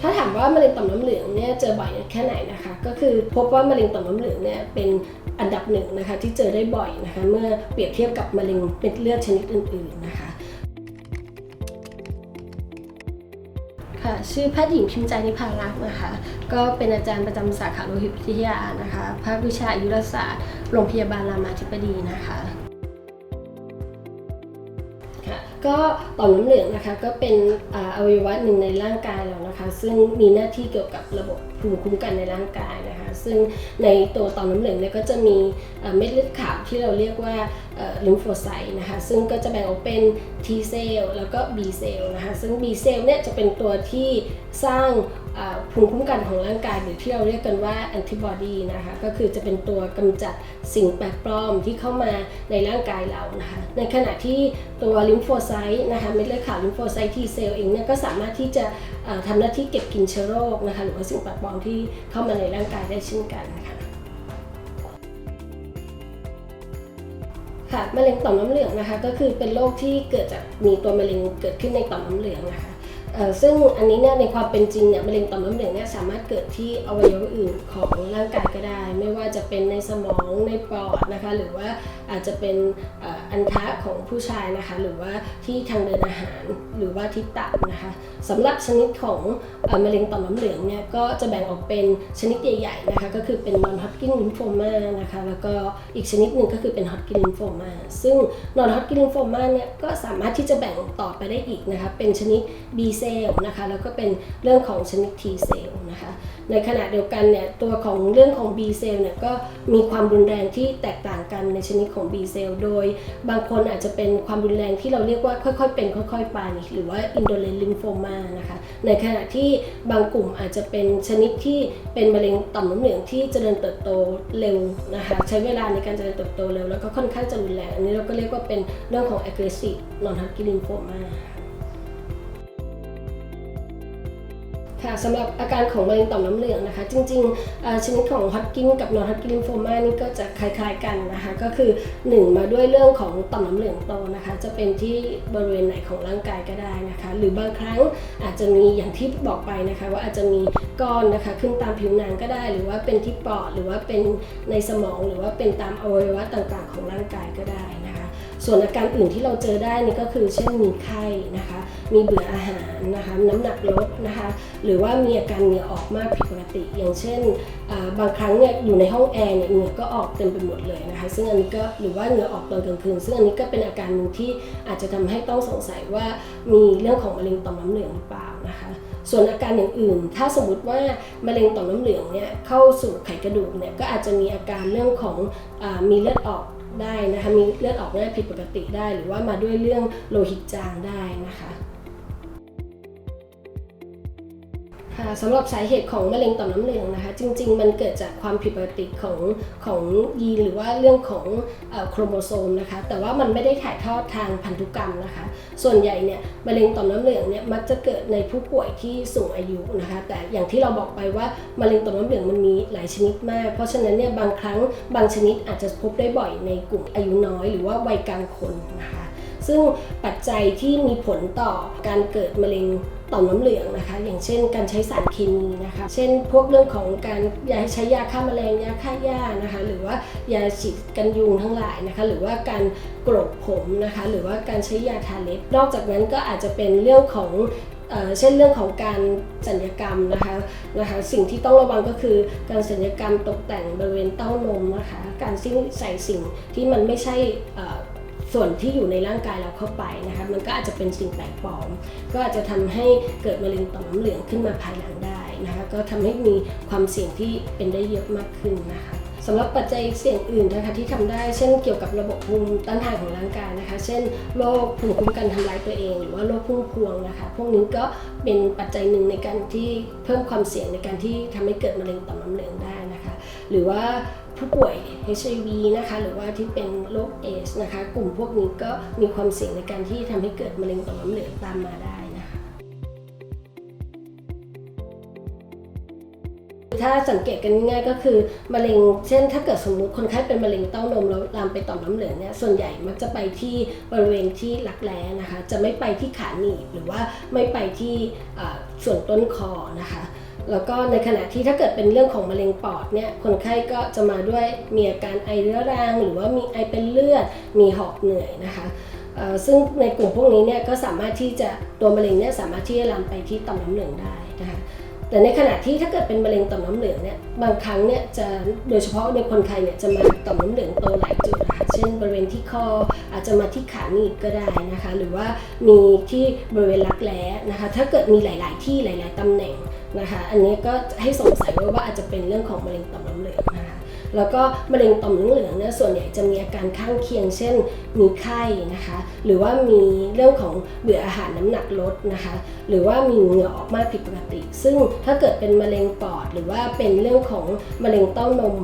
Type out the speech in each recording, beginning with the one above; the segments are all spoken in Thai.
ถ้าถามว่ามะเร็งต่อมน้ำเหลืองเนี่ยเจอบ่อยแค่ไหนนะคะ ก็คือพบว่ามะเร็งต่อมน้ำเหลืองเนี่ยเป็นอันดับหนึ่งนะคะที่เจอได้บ่อยนะคะเมื่อเปรียบเทียบกับมะเร็งเม็ดเลือดชนิดอื่น ๆนะคะค่ะชื่อแพทย์หญิงพิมพ์ใจนิพารักษ์นะคะ ก็เป็นอาจารย์ประจำสาขาโลหิตวิทยานะคะ ภาควิชาอายุรศาสตร์ โรงพยาบาลรามาธิบดีนะคะ ก็ต่อมน้ำเหลืองนะคะก็เป็นอ่าอวัยวะหนึ่งในร่างกายเรานะคะ ซึ่งมีหน้าที่เกี่ยวกับระบบภูมิคุ้มกันในร่างกายนะคะซึ่งในตัวต่อมน้ำเหลืองเนี่ยก็จะมีเม็ดเลือดขาวที่เราเรียกว่าลิมโฟไซต์นะคะ ซึ่งก็จะแบ่งออกเป็น T เซลล์แล้วก็ B เซลล์นะคะ ซึ่ง B เซลล์เนี่ยจะเป็นตัวที่สร้างภูมิคุ้มกันของร่างกายหรือที่เราเรียกกันว่าแอนติบอดีนะคะ ก็คือจะเป็นตัวกำจัดสิ่งแปลกปลอมที่เข้ามาในร่างกายเรานะคะ ในขณะที่ตัวลิมโฟไซต์นะคะเม็ดเลือดขาวลิมโฟไซต์ T เซลล์เองเนี่ยก็สามารถที่จะเอ่อทำหน้าที่เก็บกินเชื้อโรคนะคะหรือว่าสิ่งแปลกปลอมที่เข้ามาในร่างกายได้เช่นกันนะคะค่ะมะเร็งต่อมน้ำเหลืองนะคะก็คือเป็นโรคที่เกิดจากมีตัวมะเร็งเกิดขึ้นในต่อมน้ำเหลืองนะคะซึ่งอันนี้เนี่ยในความเป็นจริงเนี่ยมะเร็งต่อมน้ำเหลืองเนี่ยสามารถเกิดที่อวัยวะอื่นของร่างกายก็ได้ ไม่ว่าจะเป็นในสมองในปอดนะคะหรือว่าอาจจะเป็นเอันทะของผู้ชายนะคะ หรือว่าที่ทางเดินอาหารหรือว่าที่ตับนะคะสำหรับชนิดของเอ่อมะเร็งต่อมน้ำเหลืองเนี่ยก็จะแบ่งออกเป็นชนิดใหญ่ๆนะคะก็คือเป็น non Hodgkin lymphoma นะคะแล้วก็อีกชนิดหนึ่งก็คือเป็น Hodgkin lymphoma ซึ่ง non Hodgkin lymphoma เนี่ยก็สามารถที่จะแบ่งต่อไปได้อีกนะคะเป็นชนิด B cell นะคะแล้วก็เป็นเรื่องของชนิด T cell นะคะ ในขณะเดียวกันเนี่ยตัวของเรื่องของ B cell เนี่ยก็มีความรุนแรงที่แตกต่างกันในชนิดของ B cell โดยบางคนอาจจะเป็นความรุนแรงที่เราเรียกว่าค่อยๆ เป็นค่อยๆไปหรือว่า indolent lymphoma นะคะในขณะที่บางกลุ่มอาจจะเป็นชนิดที่เป็นมะเร็งต่อมน้ำเหลืองที่เจริญเติบโตเร็วนะคะใช้เวลาในการเจริญเติบโตเร็วแล้วก็ค่อนข้างจะรุนแรงอันนี้เราก็เรียกว่าเป็นเรื่องของ aggressive non-Hodgkin lymphoma ค่ะสำหรับอาการของมะเร็งต่อมน้ำเหลืองนะคะ จริงๆชนิดของฮอตกินกับนอนฮอตกินลิมโฟมานี่ก็จะคล้ายๆกันนะคะ ก็คือ 1 มาด้วยเรื่องของต่อมน้ำเหลืองโตนะคะ จะเป็นที่บริเวณไหนของร่างกายก็ได้นะคะ หรือบางครั้งอาจจะมีอย่างที่บอกไปนะคะ ว่าอาจจะมีก้อนนะคะขึ้นตามผิวหนังก็ได้ หรือว่าเป็นที่ปอดหรือว่าเป็นในสมองหรือว่าเป็นตามอวัยวะต่างๆ ของร่างกายก็ได้นะคะ ส่วนอาการอื่นที่เราเจอได้นี่ก็คือเช่นมีไข้นะคะ มีเบื่ออาหารนะคะน้ำหนักลดนะคะหรือว่ามีอาการเหงื่อออกมากผิดปกติ อย่างเช่น บางครั้งเนี่ยอยู่ในห้องแอร์เนี่ยเหงื่อก็ออกเต็มไปหมดเลยนะคะซึ่งอันนี้ก็หรือว่าเหงื่อออกตอนกลางคืน ซึ่งอันนี้ก็เป็นอาการหนึ่งที่อาจจะทำให้ต้องสงสัยว่ามีเรื่องของมะเร็งต่อมน้ำเหลืองหรือเปล่านะคะส่วนอาการอย่างอื่น ถ้าสมมติว่ามะเร็งต่อมน้ำเหลืองเนี่ยเข้าสู่ไขกระดูกเนี่ยก็อาจจะมีอาการเรื่องของอมีเลือดออกได้นะคะ มีเลือดออกง่ายผิดปกติได้ หรือว่ามาด้วยเรื่องโลหิตจางได้นะคะ สำหรับสาเหตุของมะเร็งต่อมน้ำเหลืองนะคะจริง ๆ มันเกิดจากความผิดปกติของของยีนหรือว่าเรื่องของอโครโมโซมนะคะแต่ว่ามันไม่ได้ถ่ายทอดทางพันธุกรรมนะคะ ส่วนใหญ่เนี่ยมะเร็งต่อมน้ำเหลืองเนี่ยมักจะเกิดในผู้ป่วยที่สูงอายุนะคะแต่อย่างที่เราบอกไปว่ามะเร็งต่อมน้ำเหลืองมันมีหลายชนิดมาก เพราะฉะนั้นเนี่ยบางครั้งบางชนิดอาจจะพบได้บ่อยในกลุ่มอายุน้อย หรือว่าวัยกลางคนนะคะ ซึ่งปัจจัยที่มีผลต่อการเกิดมะเร็งต่อมน้ำเหลืองนะคะ อย่างเช่น การใช้สารเคมีนะคะ เช่น พวกเรื่องของการยาใช้ยาฆ่าแมลงยาฆ่าหญ้านะคะ หรือว่ายาฉีดกันยุงทั้งหลายนะคะ หรือว่าการกรดผมนะคะ หรือว่าการใช้ยาทาเล็บ นอกจากนั้นก็อาจจะเป็นเรื่องของเช่นเรื่องของการสัญญกรรมนะคะนะคะ สิ่งที่ต้องระวังก็คือการสัญญกรรมตกแต่งบริเวณเต้านมนะคะ การซิ่งใส่สิ่งที่มันไม่ใช่ ส่วนที่อยู่ในร่างกายเราเข้าไปนะคะมันก็อาจจะเป็นสิ่งแปลกปลอม ก็อาจจะทำให้เกิดมะเร็งต่อมน้ำเหลืองขึ้นมาภายหลังได้นะคะก็ทำให้มีความเสี่ยงที่เป็นได้เยอะมากขึ้นนะคะสำหรับปัจจัยเสี่ยงอื่นนะคะที่ทำได้เช่นเกี่ยวกับระบบภูมิต้านทานของร่างกายนะคะ เช่นโรคภูมิคุ้มกันทำลายตัวเอง หรือว่าโรคพุ่มพวงนะคะ พวกนี้ก็เป็นปัจจัยหนึ่งในการที่เพิ่มความเสี่ยงในการที่ทำให้เกิดมะเร็งต่อมน้ำเหลืองได้นะคะ หรือว่า ผู้ป่วย HIV นะคะหรือว่าที่เป็นโรคเอสนะคะกลุ่มพวกนี้ก็มีความเสี่ยงในการที่ทำให้เกิดมะเร็งต่อมน้ำเหลืองตามมาได้นะคะถ้าสังเกตกันง่ายก็คือมะเร็ง เช่น ถ้าเกิดสมมุติคนไข้เป็นมะเร็งเต้านมแล้วลามไปต่อมน้ำเหลืองเนี่ยส่วนใหญ่มักจะไปที่บริเวณที่รักแร้นะคะ จะไม่ไปที่ขาหนีบหรือว่าไม่ไปที่ส่วนต้นคอนะคะ แล้วก็ในขณะที่ถ้าเกิดเป็นเรื่องของมะเร็งปอดเนี่ยคนไข้ก็จะมาด้วยมีอาการไอเรื้อรัง หรือว่ามีไอเป็นเลือด มีหอบเหนื่อยนะคะซึ่งในกลุ่มพวกนี้เนี่ยก็สามารถที่จะตัวมะเร็งเนี่ยสามารถที่จะลามไปที่ต่อมน้ำเหลืองได้นะคะแต่ในขณะที่ถ้าเกิดเป็นมะเร็งต่อมน้ำเหลืองเนี่ยบางครั้งเนี่ยจะโดยเฉพาะในคนไข้เนี่ยจะมาต่อมน้ำเหลืองโตหลายจุดนะคะ ช่นบริเวณที่คออาจจะมาที่ขาหนีบก็ได้นะคะ หรือว่ามีที่บริเวณรักแร้นะคะ ถ้าเกิดมีหลาย ๆ ที่หลาย ๆตำแหน่งนะคะ อันนี้ก็ให้สงสัยไว้ว่าอาจจะเป็นเรื่องของมะเร็งต่อมน้ำเหลืองนะคะแล้วก็มะเร็งต่อมน้ำเหลืองเนี่ยส่วนใหญ่จะมีอาการข้างเคียง เช่น มีไข้นะคะ หรือว่ามีเรื่องของเบื่ออาหารน้ำหนักลดนะคะ หรือว่ามีเหงื่อออกมากผิดปกติ ซึ่งถ้าเกิดเป็นมะเร็งปอด หรือว่าเป็นเรื่องของมะเร็งเต้านม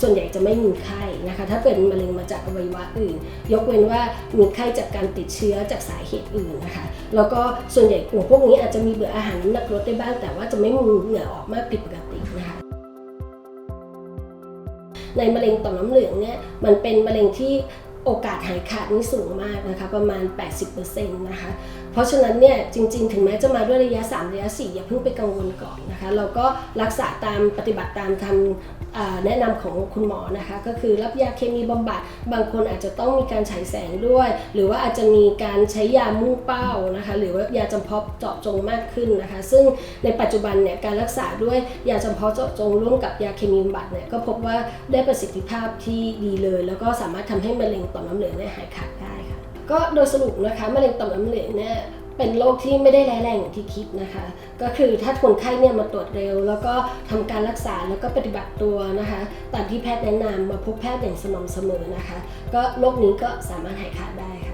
ส่วนใหญ่จะไม่มีไข้นะคะ ถ้าเป็นมะเร็งมาจากอวัยวะอื่น ยกเว้นว่ามีไข้จากการติดเชื้อจากสาเหตุอื่นนะคะ แล้วก็ส่วนใหญ่กลุ่มพวกนี้อาจจะมีเบื่ออาหารน้ำหนักลดได้บ้าง แต่ว่าจะไม่มีเหงื่อออกมากผิดปกตินะคะในมะเร็งต่อมน้ำเหลืองเนี่ยมันเป็นมะเร็งที่โอกาสหายขาดนี่สูงมากนะคะประมาณ 80%นะคะ เพราะฉะนั้นเนี่ยจริง ๆ ถึงแม้จะมาด้วยระยะ 3 ระยะ 4 อย่าเพิ่งไปกังวลก่อนนะคะ เราก็รักษาตามปฏิบัติตามคำ แนะนำของคุณหมอนะคะ ก็คือรับยาเคมีบำบัด บางคนอาจจะต้องมีการฉายแสงด้วย หรือว่าอาจจะมีการใช้ยามุ่งเป้านะคะ หรือว่ายาจำเพาะเจาะจงมากขึ้นนะคะ ซึ่งในปัจจุบันเนี่ยการรักษาด้วยยาจำเพาะเจาะจงร่วมกับยาเคมีบำบัดเนี่ยก็พบว่าได้ประสิทธิภาพที่ดีเลย แล้วก็สามารถทำให้มะเร็งต่อมน้ำเหลืองเนี่ยหายขาดได้ค่ะก็โดยสรุปนะคะมะเร็งต่อมน้ำเหลืองเนี่ย เป็นโรคที่ไม่ได้ร้ายแรงอย่างที่คิดนะคะ ก็คือถ้าคนไข้เนี่ยมาตรวจเร็ว แล้วก็ทำการรักษาแล้วก็ปฏิบัติตัวนะคะตามที่แพทย์แนะนำมาพบแพทย์อย่างสม่ำเสมอนะคะ ก็โรคนี้ก็สามารถหายขาดได้ค่ะ